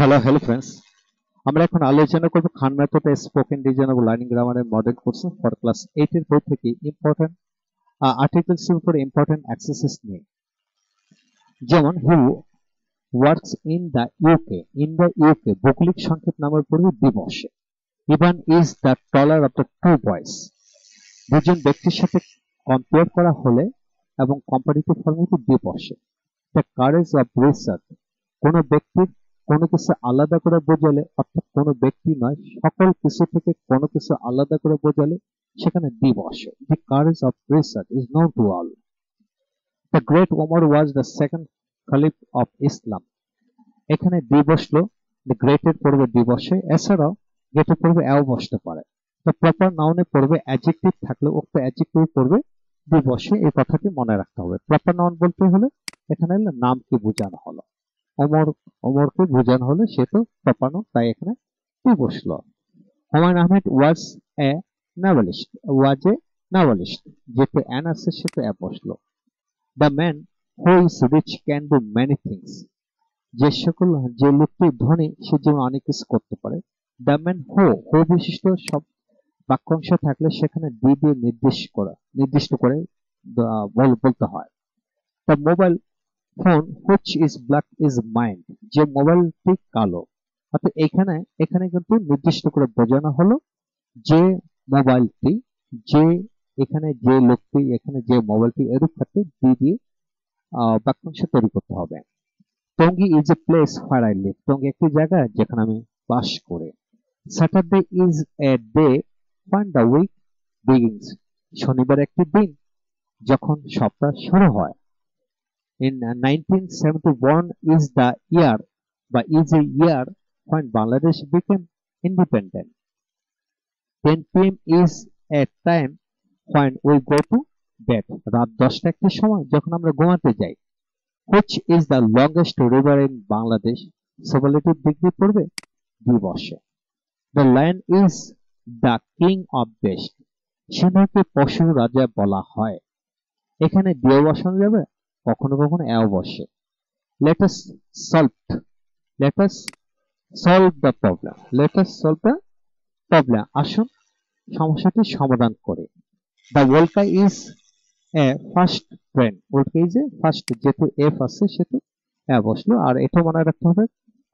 Hello hello friends আমরা এখন আলোচনা করব Khan method spoken reasonable learning গ্রামারের model course for class eight এর বই থেকে ইম্পর্টেন্ট আর্টিকেলস এর উপর ইম্পর্টেন্ট অ্যাক্সেসেস নিয়ে। যেমন who works in the UK in the UK ভৌগোলিক সংকেত নামের পূর্বে দিবসে Evan is the taller of the two boys দুজন ব্যক্তির সাথে কম্পেয়ার করা হলে এবং কম্পারেটিভ ফর্মেটে দিবসে দ্য কারেজ অফ রিসার্চ কোনো ব্যক্তির কোনো কিছু আলাদা করে বোঝালে, অর্থাৎ কোনো ব্যক্তি নয়, সকল কিছু থেকে কোনো কিছু আলাদা করে বোঝালে, সেখানে দি বসে the courage of research is known to all the great Omar was the second caliph of Islam এখানে দি বসল দ্য গ্রেটের পড়বে দি বসে এছাড়াও গেটের পড়বে অ্যাও বসতে পারে। দ্য প্রপার নাউনে পড়বে অ্যাডজেক্টিভ থাকলে উক্ত অ্যাডজেক্টিভ পড়বে দি বসে, এই কথাটি মনে রাখতে হবে। প্রপার নাউন বলতে হলে এখানে নামকে বোঝানো হলো। অমর অমরকে বোঝানো হলে, সে তো প্রপানো তাই এখানে টু বসল? হুমায়ুন আহমেদ ওয়াজ এ নাভেলিস্ট ওয়াজ এ নাভেলিস্ট যেহেতু অ্যান আছে, সে তো বসল। The man who is rich can do many things যে সকল, যে লোকটি ধনী, সে যেমন অনেক কিছু করতে পারে। দ্য ম্যান হো হো বিশিষ্ট সব বাক্যাংশ থাকলে সেখানে ডি দিয়ে নির্দেশ করা, নির্দিষ্ট করে বলতে হয়। The mobile phone which is black is mind যে মোবাইলটি কালো। অর্থাৎ এখানে এখানে কিন্তু নির্দিষ্ট করে বোঝানো হলো যে মোবাইলটি যে এখানে যে লোকটি, এখানে যে মোবাইলটি এরূপ ক্ষেত্রে দিয়ে বাক্যাংশ তৈরি করতে হবে। Tongi is a place far I live Tongi একটি জায়গা যেখানে আমি বাস করি। Saturday is a day fun the week begins শনিবার একটি দিন, যখন সপ্তাহ শুরু হয়। In 1971 is the year বা is a year when Bangladesh became independent. 10 p.m. is a time when we go to bed. রাত দশটা একটি সময় যখন আমরা ঘুমাতে যাই which is the longest river in Bangladesh superlative degree পড়বে দিবসে the lion is the king of beast সিংহকে পশু রাজা বলা হয় এখানে দিয়ে বসানো যাবে কখনো কখনো অ্যাও বসে। Let us solve let us solve the problem let us solve the problem আসুন সমস্যাটি সমাধান করে। The Ulka is a first train Ulka is a first যেহেতু এফ আছে, সেহেতু অ্যা বসল। আর এটা মনে রাখতে হবে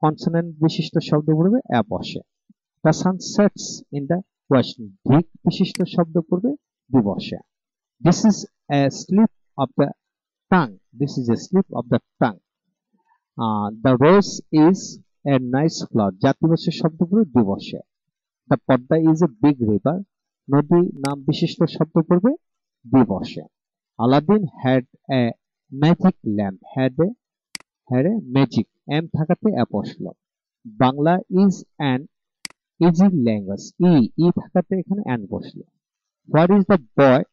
কনসোনেন্ট বিশিষ্ট শব্দ পড়বে অ্যা বসে। The sun sets in the west দিক বিশিষ্ট শব্দ পড়বে দিবসে this is a slip of the tongue. This is a slip of the tongue. Uh, the rose is a nice flower. জাতিবাসের শব্দ পড়বে দিবসে the Padma is a big river নদী নাম বিশিষ্ট শব্দ পড়বে দিবসে Aladdin had a magic lamp had a had a magic M থাকাতে অ্যাপসল Bangla is an easy language E E থাকাতে এখানে অ্যান বসল what is the boy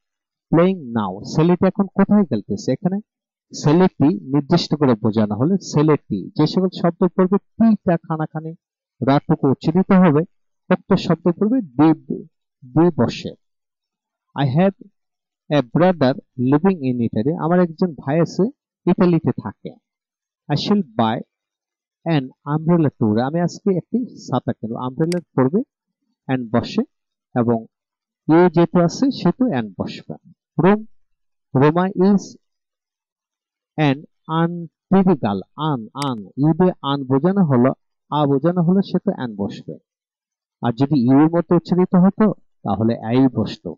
playing now ছেলেটি এখন কোথায় খেলতেছে? এখানে ছেলেটি নির্দিষ্ট করে বোঝানো হলে ছেলেটি যে সকল শব্দ পড়বে টিটা খানাখানি রাটুকু উচ্চারিত হবে। উক্ত শব্দ পড়বে দি বসে I have a brother living in Italy আমার একজন ভাই আছে ইটালিতে থাকে। আই শিল বাই অ্যান আমব্রেলা ট্যুর আমি আজকে একটি ছাতা কিনবো। আমব্রেলা পড়বে অ্যান্ড বসে এবং ইউ যেহেতু আছে, সেহেতু অ্যান্ড বসবে। Rome Roma is an untypical un un U দিয়ে আন বোঝানো হলো, আ বোঝানো হলো সে তো অ্যান বসবে আর যদি ইউ এর মতো উচ্চারিত হতো, তাহলে আই বসতো।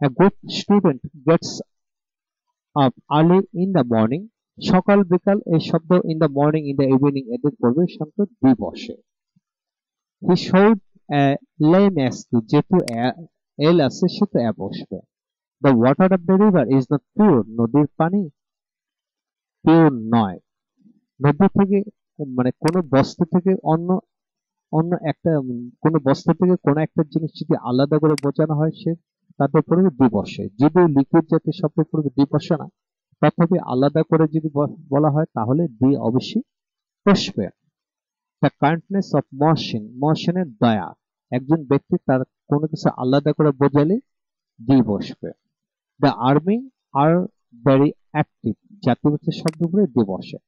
Good student gets up early in the morning সকাল, বিকাল এই শব্দ in the morning in the evening এদের পড়বে শব্দ দুই বসে হি শোড লেম এস যেহেতু এল আছে সে তো অ্যা বসবে। The water of the river is not pure নদীর পানি পিওর নয়। নদী থেকে মানে কোন বস্তু থেকে অন্য অন্য একটা, কোন বস্তু থেকে কোন একটা জিনিস যদি আলাদা করে বোঝানো হয়, সে তাদের পড়বে দিবসে যদি লিকুইড জাতীয় শব্দ পড়বে দিবসে না, তথাপি আলাদা করে যদি বলা হয়, তাহলে দি অবশ্যই বসবে দ্য কাইন্ডনেস অফ মহসিন মহসিনের দয়া। একজন ব্যক্তি তার কোনো কিছু আলাদা করে বোঝালে দি বসবে the army are very active জাতীয়বাচক শব্দগুলো দিয়ে বসে।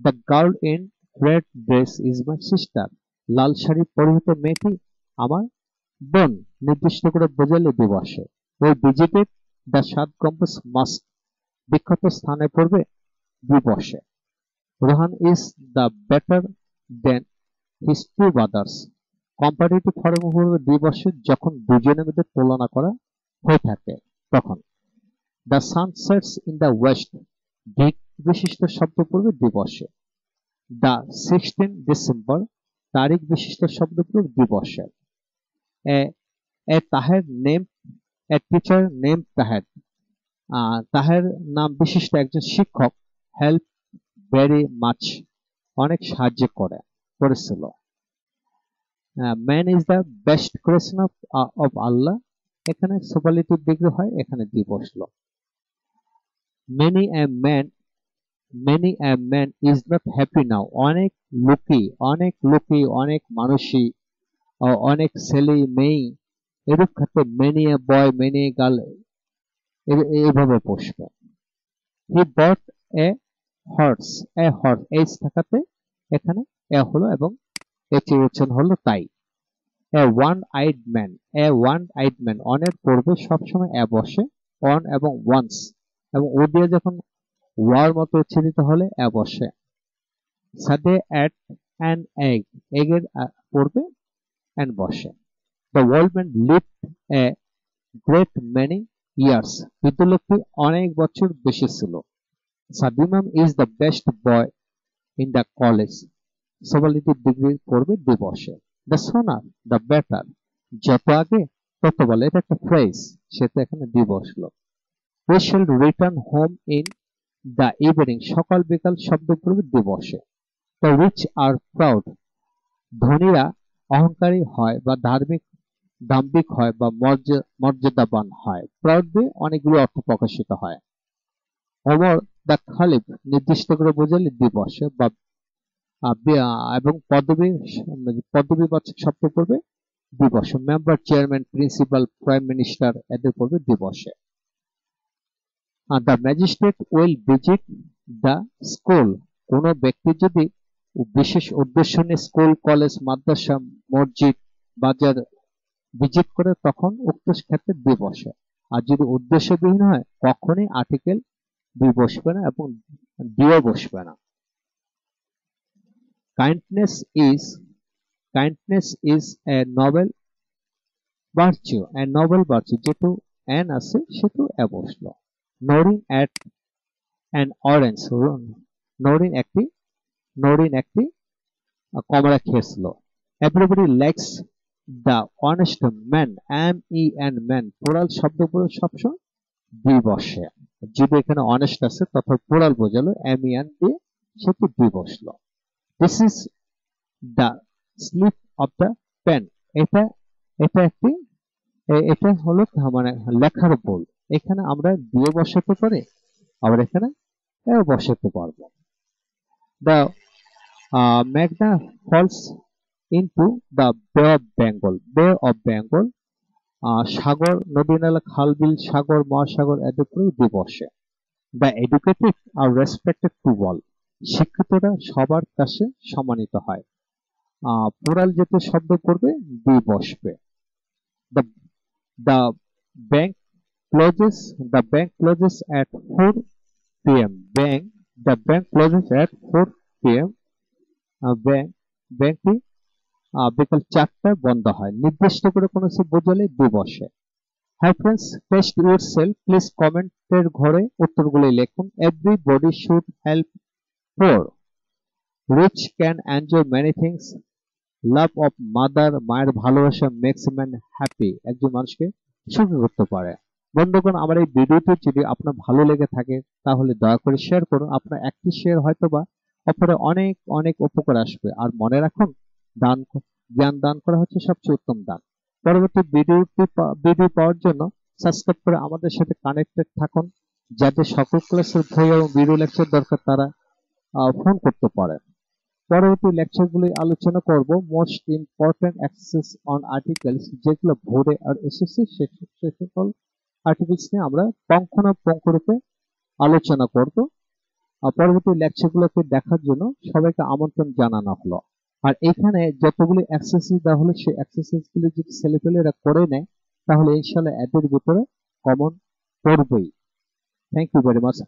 The girl in red dress is my sister লাল শাড়ি পরিহিত মেয়েটি আমার বোন। নির্দিষ্ট করে বোঝালে দিবসে ওই ভিজিটেড দ্য সাত গম্বুজ মাস্ক বিখ্যাত স্থানে পড়বে দিবসে Rohan is the better than his two brothers comparative ফর্মে দিবসে যখন দুজনের মধ্যে তুলনা করা হয়ে থাকে। তখন the sun sets in the west দিক বিশিষ্ট শব্দ পড়বে দিবসে দ্য সিক্সটিন ডিসেম্বর তারিখ বিশিষ্ট শব্দ পড়বে দিবসে a Taher name, a teacher name Taher. Taher নাম বিশিষ্ট একজন শিক্ষক হেল্প ভেরি মাচ অনেক সাহায্য করে, করেছিল। Man is the best creation of of Allah এখানে সুপারলেটিভ ডিগ্রি হয়, এখানে দিয়ে বসল many a man many a man is not happy now অনেক লোকই অনেক লোকই, অনেক মানুষই অনেক ছেলে মেয়ে, এরূপ ক্ষেত্রে many a boy many a girl এইভাবে বসবে he bought a horse a horse H থাকাতে এখানে এ হলো এবং এটি উচ্চারণ হলো তাই। One eyed man a one eyed man অনের পূর্বে সবসময় এ বসে। অন এবং ওয়ান্স এবং ও দিয়ে যখন ওয়ার মতো উচ্চারিত হলে এ বসে। সাদে অ্যাট অ্যান এগ এগের পূর্বে অ্যান বসে। The old man lived a great many years বিদ্যুলোকটি অনেক বছর বেশি ছিল। Sadiman is the best boy in the college সবালিটির ডিগ্রি পড়বে দিবসে দ্য সোনার দ্য বেটার যত আগে, তত বলে এটা একটা ফ্রেজ সেটা এখানে দিবসলো we shall return home in the evening সকাল বিকাল শব্দ পড়বে দিবসে। দ্য রিচ আর প্রাউড ধনীরা অহংকারী হয় বা ধার্মিক, দাম্ভিক হয় বা মর্যাদাবান হয়। প্রাউড দিয়ে অনেকগুলো অর্থ প্রকাশিত হয়। অমর দ্য খালিফ নির্দিষ্ট করে বোঝালে দিবসে বা এবং পদবী পদবীবাচক শব্দ পড়বে দিবসে। Member chairman principal prime minister এদের পড়বে দিবসে। The magistrate will visit the school কোন ব্যক্তি যদি বিশেষ উদ্দেশ্য নিয়ে স্কুল কলেজ মাদ্রাসা, মসজিদ, বাজার ভিজিট করে, তখন উক্ত ক্ষেত্রে দিয়ে বসে আর যদি উদ্দেশ্যবিহীন হয় কখনই আর্টিকেল দুই বসবে না এবং দিয়ে বসবে না। Kindness is kindness is a novel virtue a novel virtue যেহেতু অ্যান আছে, সেহেতু এ বসল। Norin ate an orange Norin একটি নরিন একটি কমলা খেয়েছিল everybody likes the honest man M E N man পোড়াল শব্দ পুরো সবসময় দুই বসে। যদি এখানে অনেস্ট আছে তথা পোড়াল বোঝালো এম ই এন দিয়ে সেটি দুই বসল। This is the slip of the pen এটা এটা একটি এটা হলো মানে লেখার বই। এখানে আমরা দিয়ে বসাতে পারি, আবার এখানে বসাতে পারব। The Magna falls into the Bay of Bengal Bay of Bengal সাগর, নদী, নালা, খাল, বিল, সাগর, মহাসাগর, এদের উপরে দিবসে the educated are respected to শিক্ষিতরা সবার কাছে সম্মানিত হয়। পোরাল যেতে শব্দ করবে, দি বসবে। The bank closes, the bank closes at 4 pm bank, the bank closes at 4 pm bank ব্যাংকটি বিকাল চারটায় বন্ধ হয়। নির্দিষ্ট করে কোনো কিছু বোঝালে দিবসে hi friends test yourself please কমেন্টের ঘরে উত্তরগুলি লিখুন। Everybody should help for rich can enjoy many things love of mother মায়ের ভালোবাসা মেক্স ম্যান হ্যাপি একজন মানুষকে সুখী করতে পারে। বন্ধুগণ, আমার এই ভিডিওটি যদি আপনার ভালো লেগে থাকে, তাহলে দয়া করে শেয়ার করুন। আপনার একটি শেয়ার হয়তো বা অপরে অনেক অনেক উপকার আসবে। আর মনে রাখুন, দান জ্ঞান দান করা হচ্ছে সবচেয়ে উত্তম দান। পরবর্তী ভিডিওটি ভিডিও পাওয়ার জন্য সাবস্ক্রাইব করে আমাদের সাথে কানেক্টেড থাকুন। যাতে সকল ক্লাসের বই এবং ভিডিও লেকচার দরকার, তারা ফোন করতে পারেন। পরবর্তী লেকচারগুলি আলোচনা করব। Most important access on articles যেগুলো ভোরে আর এসএসসি সে সকল আর্টিকেলস নিয়ে আমরা পঙ্খানুপঙ্খ রূপে আলোচনা করব। পরবর্তী লেকচারগুলোকে দেখার জন্য সবাইকে আমন্ত্রণ জানানো হলো। আর এখানে যতগুলি এক্সারসাইজ দেওয়া হলো সেই এক্সারসাইজ গুলি যদি ছেলেপেলেরা করে নেয়, তাহলে ইনশাল্লাহ এদের ভিতরে কমন পড়বেই। Thank you very much